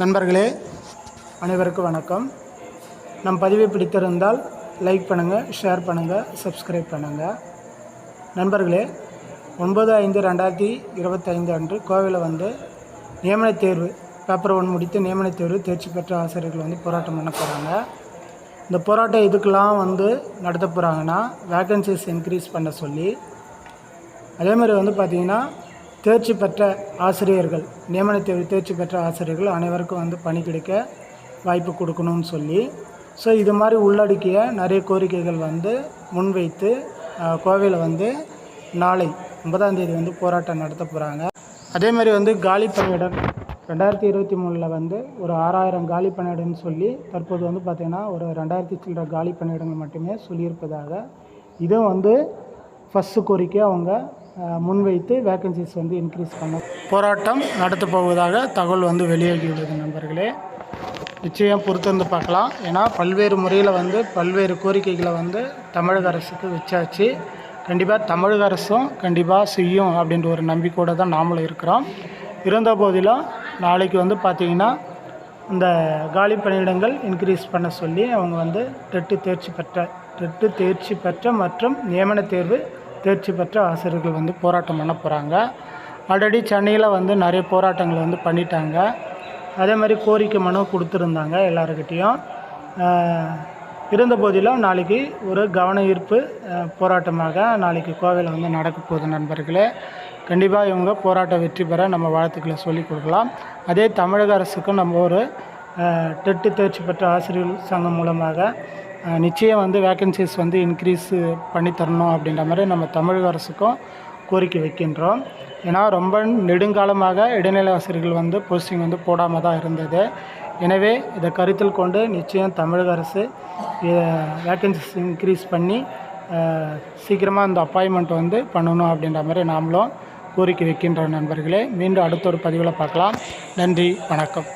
நண்பர்களே அனைவருக்கும் வணக்கம். நம் பதிவை பிடித்திருந்தால் லைக் பண்ணுங்கள் ஷேர் பண்ணுங்கள் சப்ஸ்கிரைப் பண்ணுங்கள் நண்பர்களே ஒன்பது ஐந்து ரெண்டாயிரத்தி இருபத்தைந்து அன்று கோவையில் வந்து நியமனத் தேர்வு பேப்பர் ஒன் முடித்து நியமனத் தேர்வு தேர்ச்சி பெற்ற ஆசிரியர்கள் வந்து போராட்டம் பண்ண போகிறாங்க இந்த போராட்டம் எதுக்கெல்லாம் வந்து நடத்த போகிறாங்கன்னா வேகன்சிஸ் இன்க்ரீஸ் பண்ண சொல்லி அதே மாதிரி வந்து பார்த்திங்கன்னா தேர்ச்சி பெற்ற ஆசிரியர்கள் நியமன தேர்வு தேர்ச்சி பெற்ற ஆசிரியர்கள் அனைவருக்கும் வந்து பணி கிடைக்க வாய்ப்பு கொடுக்கணும்னு சொல்லி ஸோ இது மாதிரி உள்ளடக்கிய நிறைய கோரிக்கைகள் வந்து முன்வைத்து கோவையில் வந்து நாளை ஒன்பதாம் தேதி வந்து போராட்டம் நடத்த போகிறாங்க அதே மாதிரி வந்து காலி பணியிடம் ரெண்டாயிரத்தி இருபத்தி மூணில் வந்து ஒரு ஆறாயிரம் காலி பணியிடம்னு சொல்லி தற்போது வந்து பார்த்திங்கன்னா ஒரு ரெண்டாயிரத்தி சில்லற காலி பணியிடங்கள் மட்டுமே சொல்லியிருப்பதாக இதுவும் வந்து ஃபஸ்ட்டு கோரிக்கை அவங்க முன்வைத்து வேக்கன்சிஸ் வந்து இன்க்ரீஸ் பண்ண போராட்டம் நடத்த போவதாக தகவல் வந்து வெளியாகியுள்ளது நண்பர்களே. நிச்சயம் பொறுத்திருந்து பார்க்கலாம். ஏன்னா பல்வேறு முறையில் வந்து பல்வேறு கோரிக்கைகளை வந்து தமிழக அரசுக்கு வச்சாச்சு. கண்டிப்பாக தமிழக அரசும் கண்டிப்பாக செய்யும் அப்படின்ற ஒரு நம்பிக்கையோடு தான் நாமளும் இருக்கிறோம். இருந்த போதிலும் நாளைக்கு வந்து பார்த்திங்கன்னா இந்த காலி பணியிடங்கள் இன்க்ரீஸ் பண்ண சொல்லி அவங்க வந்து டெட்டு தேர்ச்சி பெற்ற டெட்டு தேர்ச்சி பெற்ற மற்றும் நியமன தேர்வு தேர்ச்சி பெற்ற ஆசிரியர்கள் வந்து போராட்டம் பண்ண போகிறாங்க ஆல்ரெடி சென்னையில் வந்து நிறைய போராட்டங்கள் வந்து பண்ணிட்டாங்க. அதே மாதிரி கோரிக்கை மனு கொடுத்துருந்தாங்க எல்லாருக்கிட்டேயும் இருந்தபோதிலும் இருந்த போதிலும் நாளைக்கு ஒரு கவன ஈர்ப்பு போராட்டமாக நாளைக்கு கோவையில் வந்து நடக்க போகுது நண்பர்களே. கண்டிப்பாக இவங்க போராட்டம் வெற்றி பெற நம்ம வாழ்த்துக்களை சொல்லிக் கொடுக்கலாம். அதே தமிழக அரசுக்கும் நம்ம ஒரு டெட்டு தேர்ச்சி பெற்ற ஆசிரியர்கள் சங்கம் மூலமாக நிச்சயம் வந்து வேக்கன்சிஸ் வந்து இன்க்ரீஸ் பண்ணி தரணும் அப்படின்ற மாதிரி நம்ம தமிழக அரசுக்கும் கோரிக்கை வைக்கின்றோம். ஏன்னா ரொம்ப நெடுங்காலமாக இடைநிலை ஆசிரியர்கள் வந்து போஸ்டிங் வந்து போடாமல் தான் இருந்தது. எனவே இதை கருத்தில் கொண்டு நிச்சயம் தமிழக அரசு வேக்கன்சிஸ் இன்க்ரீஸ் பண்ணி சீக்கிரமாக இந்த அப்பாயின்மெண்ட் வந்து பண்ணணும் அப்படின்ற மாதிரி நாமளும் கோரிக்கை வைக்கின்ற நண்பர்களே. மீண்டும் அடுத்த ஒரு பதிவில் பார்க்கலாம். நன்றி வணக்கம்.